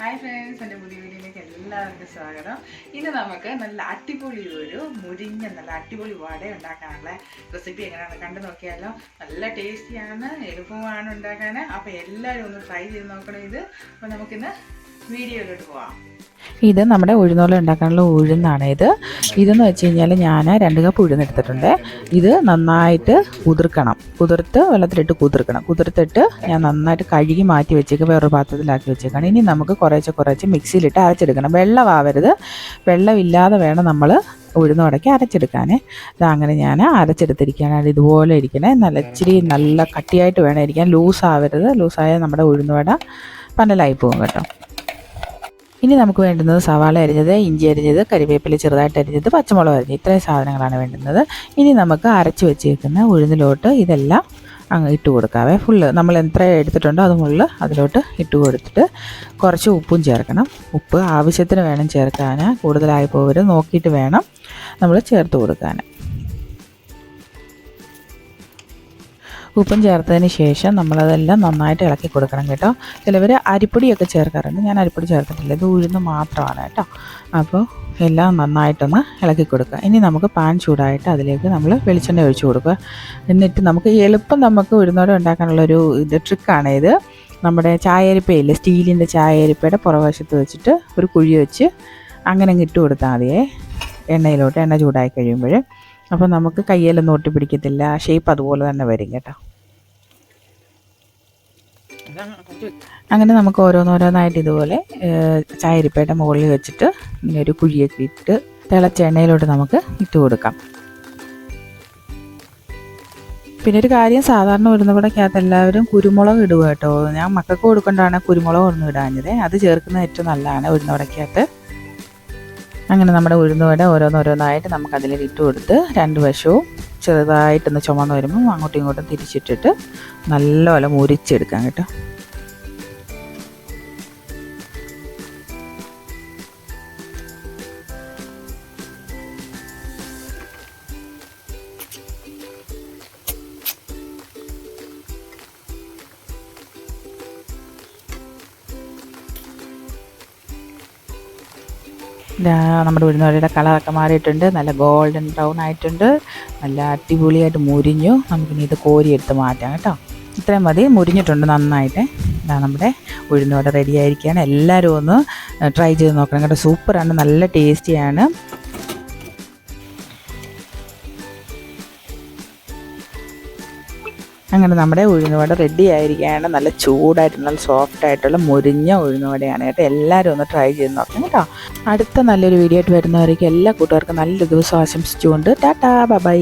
Hi friends എന്റെ പുതിയ വീഡിയോയിലേക്ക് എല്ലാവർക്കും സ്വാഗതം. ഇന്ന് നമുക്ക് നല്ല അടിപൊളി ഒരു മുരിഞ്ഞ നല്ല അടിപൊളി വട ഉണ്ടാക്കാനുള്ള റെസിപ്പി എങ്ങനെയാണ് കണ്ടു നോക്കിയാലോ. നല്ല ടേസ്റ്റിയാണ് എളുപ്പമാണ് ഉണ്ടാക്കാൻ അപ്പോൾ എല്ലാവരും ഒന്ന് ട്രൈ ചെയ്ത് നോക്കണം ഇത്. അപ്പോൾ നമുക്കിന്ന് വീഡിയോയിലോട്ട് പോവാം. ഇത് നമ്മുടെ ഉഴുന്നോല ഉണ്ടാക്കാനുള്ള ഉഴുന്നാണ് ഇത്. ഇതെന്ന് വെച്ച് കഴിഞ്ഞാൽ ഞാൻ രണ്ട് കപ്പ് ഉഴുന്നെടുത്തിട്ടുണ്ട് ഇത് നന്നായിട്ട് കുതിർക്കണം. കുതിർത്ത് വെള്ളത്തിലിട്ട് കുതിർക്കണം. കുതിർത്തിട്ട് ഞാൻ നന്നായിട്ട് കഴുകി മാറ്റി വെച്ചേക്ക് വേറൊരു പാത്രത്തിലാക്കി വെച്ചേക്കാണ്. ഇനി നമുക്ക് കുറേശ്ശെ കുറേശ്ശെ മിക്സിയിലിട്ട് അരച്ചെടുക്കണം. വെള്ളമാവരുത് വെള്ളമില്ലാതെ വേണം നമ്മൾ ഉഴുന്നുടക്കി അരച്ചെടുക്കാൻ അരച്ചെടുക്കാനേ. അങ്ങനെ ഞാൻ അരച്ചെടുത്തിരിക്കുകയാണ്. ഇതുപോലെ ഇരിക്കണേ. നല്ല ഇച്ചിരി നല്ല കട്ടിയായിട്ട് വേണം ഇരിക്കാൻ. ലൂസാവരുത്. ലൂസായാൽ നമ്മുടെ ഉഴുന്നുവട പന്നലായി പോകും കേട്ടോ. ഇനി നമുക്ക് വേണ്ടുന്നത് സവാള അരിഞ്ഞത് ഇഞ്ചി അരിഞ്ഞത് കരിവേപ്പില ചെറുതായിട്ട് അരിഞ്ഞത് പച്ചമുളക് അരിഞ്ഞത്. ഇത്രയും സാധനങ്ങളാണ് വേണ്ടുന്നത്. ഇനി നമുക്ക് അരച്ച് വെച്ചേക്കുന്ന ഉഴുന്നിലോട്ട് ഇതെല്ലാം അങ്ങ് ഇട്ട് കൊടുക്കാവേ. ഫുള്ള് നമ്മൾ എത്ര എടുത്തിട്ടുണ്ടോ അത് ഫുള്ള് അതിലോട്ട് ഇട്ട് കൊടുത്തിട്ട് കുറച്ച് ഉപ്പും ചേർക്കണം. ഉപ്പ് ആവശ്യത്തിന് വേണം ചേർക്കാൻ കൂടുതലായി പോകരുത് നോക്കിയിട്ട് വേണം നമ്മൾ ചേർത്ത് കൊടുക്കാൻ ഉപ്പും ചേർത്തതിന് ശേഷം നമ്മളതെല്ലാം നന്നായിട്ട് ഇളക്കി കൊടുക്കണം കേട്ടോ. ചിലവർ അരിപ്പൊടിയൊക്കെ ചേർക്കാറുണ്ട്. ഞാൻ അരിപ്പൊടി ചേർത്തിട്ടില്ല. ഇത് ഉഴുന്ന് മാത്രമാണ് കേട്ടോ. അപ്പോൾ എല്ലാം നന്നായിട്ടൊന്ന് ഇളക്കി കൊടുക്കുക. ഇനി നമുക്ക് പാൻ ചൂടായിട്ട് അതിലേക്ക് നമ്മൾ വെളിച്ചെണ്ണ ഒഴിച്ചു കൊടുക്കുക. എന്നിട്ട് നമുക്ക് എളുപ്പം നമുക്ക് ഉഴുന്നോടെ ഉണ്ടാക്കാനുള്ളൊരു ഇത് ട്രിക്കാണ് ഇത്. നമ്മുടെ ചായരിപ്പയില്ലേ സ്റ്റീലിന്റെ ചായരിപ്പയുടെ പുറവശത്ത് വെച്ചിട്ട് ഒരു കുഴി വെച്ച് അങ്ങനെ അങ്ങ് ഇട്ട് കൊടുത്താൽ മതിയേ. എണ്ണയിലോട്ട് എണ്ണ ചൂടായി കഴിയുമ്പോൾ. അപ്പോൾ നമുക്ക് കയ്യിലൊന്നും ഒട്ടി പിടിക്കത്തില്ല ഷേപ്പ് അതുപോലെ തന്നെ വരും കേട്ടോ. അങ്ങനെ നമുക്ക് ഓരോന്നോരോന്നായിട്ട് ഇതുപോലെ ചായരിപ്പയുടെ മുകളിൽ വെച്ചിട്ട് ഇങ്ങനെ ഒരു കുഴിയൊക്കെ ഇട്ട് തിളച്ച എണ്ണയിലോട്ട് നമുക്ക് ഇട്ട് കൊടുക്കാം. പിന്നെ ഒരു കാര്യം സാധാരണ ഉഴുന്നവിടക്കകത്ത് എല്ലാവരും കുരുമുളക് ഇടുക കേട്ടോ. ഞാൻ മക്കൾക്ക് കൊടുക്കൊണ്ടാണ് കുരുമുളക് ഒന്നും ഇടാഞ്ഞത്. അത് ചേർക്കുന്നത് ഏറ്റവും നല്ലതാണ് ഉഴുന്നവിടക്കകത്ത് അങ്ങനെ നമ്മുടെ ഉഴുന്നുവട ഓരോന്നോരോന്നായിട്ട് നമുക്ക് അതിലേക്ക് ഇട്ട് കൊടുത്ത് രണ്ട് വശവും ചെറുതായിട്ടൊന്ന് ചുമന്ന് വരുമ്പോൾ അങ്ങോട്ടും ഇങ്ങോട്ടും തിരിച്ചിട്ടിട്ട് നല്ലപോലെ മുരിച്ചെടുക്കാം കേട്ടോ. നമ്മുടെ ഉഴുന്നുവടയുടെ കളറൊക്കെ മാറിയിട്ടുണ്ട്. നല്ല ഗോൾഡൻ ബ്രൗൺ ആയിട്ടുണ്ട്. നല്ല അടിപൊളിയായിട്ട് മുരിഞ്ഞു. നമുക്കിനി ഇത് കോരിയെടുത്ത് മാറ്റാം കേട്ടോ. ഇത്രയും മതി. മുരിഞ്ഞിട്ടുണ്ട് നന്നായിട്ട്. ഇതാ നമ്മുടെ ഉഴുന്നുവട റെഡി ആയിരിക്കുകയാണ്. എല്ലാവരും ഒന്ന് ട്രൈ ചെയ്ത് നോക്കണം കേട്ടോ. സൂപ്പറാണ് നല്ല ടേസ്റ്റിയാണ് അങ്ങനെ നമ്മുടെ ഉഴുന്നുവട റെഡി ആയിരിക്കുകയാണ്. നല്ല ചൂടായിട്ട് നല്ല സോഫ്റ്റ് ആയിട്ടുള്ള മുരിഞ്ഞ ഉഴുന്നുവടയാണ് കേട്ടോ. എല്ലാവരും ഒന്ന് ട്രൈ ചെയ്ത് നോക്കാം കേട്ടോ. അടുത്ത നല്ലൊരു വീഡിയോ ആയിട്ട് വരുന്നവരേക്കും എല്ലാ കൂട്ടുകാർക്കും നല്ലൊരു ദിവസം ആശംസിച്ചുകൊണ്ട് ടാറ്റാ ബൈ